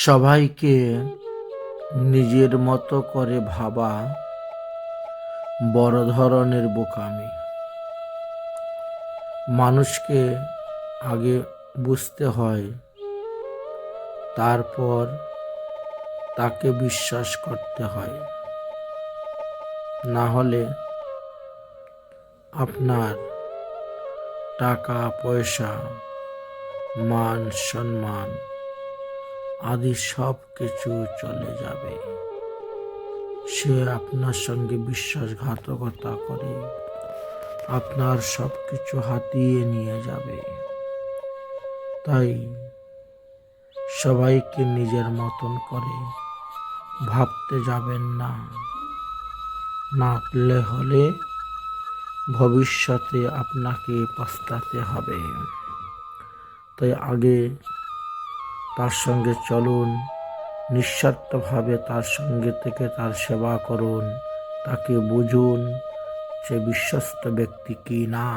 সবাইকে নিজের মতো করে ভাবা বড় ধরনের বোকামি। মানুষকে আগে বুঝতে হয়, তারপর তাকে বিশ্বাস করতে হয়। না হলে আপনার টাকা, পয়সা, মান, সম্মান আদি সব কিছু চলে যাবে। সে আপনার সঙ্গে বিশ্বাসঘাতকতা করে, আপনার সব কিছু হাতিয়ে নিয়ে যাবে। তাই সবাইকে নিজের মতন করে ভাবতে যাবেন না। মাপলে হলে ভবিষ্যতে আপনাকে পস্তাতে হবে। তাই আগে তার সঙ্গে চলুন, নিঃস্বার্থভাবে তার সঙ্গে থেকে তার সেবা করুন, তাকে বুঝুন, সে বিশ্বস্ত ব্যক্তি কি না।